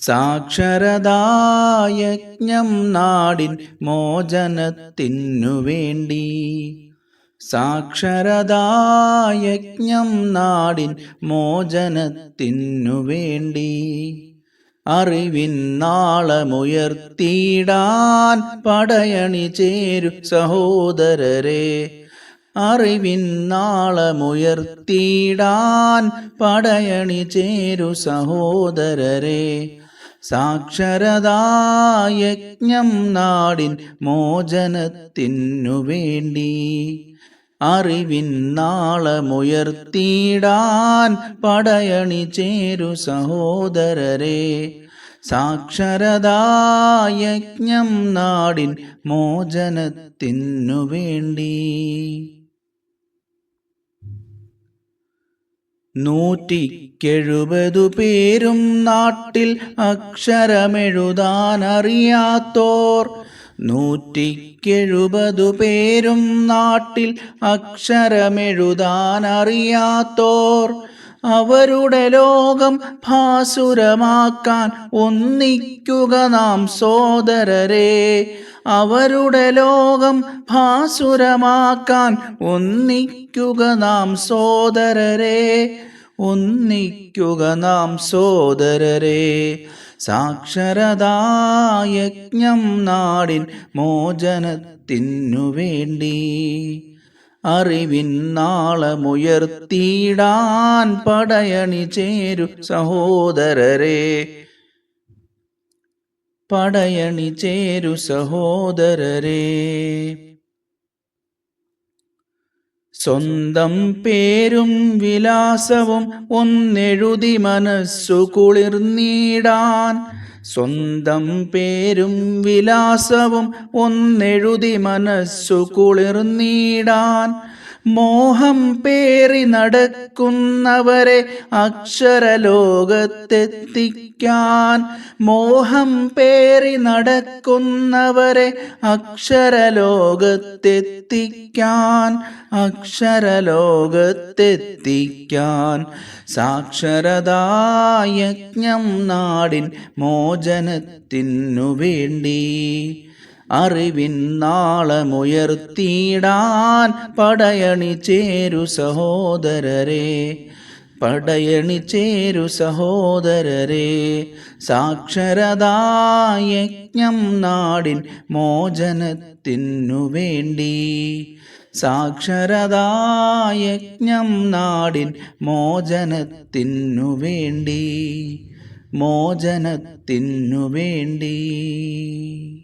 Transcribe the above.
സാക്ഷരതായജ്ഞം നാടിൻ മോചനത്തിനു വേണ്ടി. സാക്ഷരതായജ്ഞം നാടിൻ മോചനത്തിനു വേണ്ടി. അറിവിൻ നാളമുയർത്തിയിടാൻ പടയണി ചേരു സഹോദരരെ. അറിവിൻ നാളമുയർത്തിയിടാൻ പടയണി ചേരു സഹോദരരെ. സാക്ഷരതായജ്ഞം നാടിൻ മോചനത്തിനു വേണ്ടി. അറിവിൻ നാളമുയർത്തിയിടാൻ പടയണി ചേരു സഹോദരരെ. സാക്ഷരതായജ്ഞം നാടിൻ മോചനത്തിനു വേണ്ടി. നൂറ്റിക്കെഴുപതു പേരും നാട്ടിൽ അക്ഷരമെഴുതാനറിയാത്തോർ. നൂറ്റിക്കെഴുപതു പേരും നാട്ടിൽ അക്ഷരമെഴുതാൻ അറിയാത്തോർ അവരുടെ ലോകം ഭാസുരമാക്കാൻ ഒന്നിക്കുക നാം സോദരരെ. അവരുടെ ലോകം ഭാസുരമാക്കാൻ ഒന്നിക്കുക നാം സോദരരെ. ഒന്നിക്കുക നാം സോദരരെ. സാക്ഷരതായജ്ഞം നാടിൻ മോചനത്തിനു വേണ്ടി. അറിവിൻ നാളമുയർത്തിയിടാൻ പടയണി ചേരു സഹോദരരെ. പടയണി ചേരു സഹോദരരെ. സ്വന്തം പേരും വിലാസവും ഒന്നെഴുതി മനസ്സു കുളിർന്നീടാൻ സ്വന്തം പേരും വിലാസവും ഒന്നെഴുതി മനസ്സു കുളിർന്നീടാൻ. മോഹം പേറി നടക്കുന്നവരെ അക്ഷരലോകത്തെത്തിക്കാൻ. മോഹം പേറി നടക്കുന്നവരെ അക്ഷരലോകത്തെത്തിക്കാൻ. അക്ഷരലോകത്തെത്തിക്കാൻ. സാക്ഷരതായജ്ഞം നാടിൻ മോചനത്തിനു വേണ്ടി. അറിവിൻ നാളമുയർത്തിയിടാൻ പടയണി ചേരു സഹോദരരെ പടയണി ചേരു സഹോദരരെ. സാക്ഷരതായജ്ഞം നാടിൻ മോചനത്തിനു വേണ്ടി സാക്ഷരതായജ്ഞം നാടിൻ മോചനത്തിനു വേണ്ടി മോചനത്തിനു വേണ്ടി.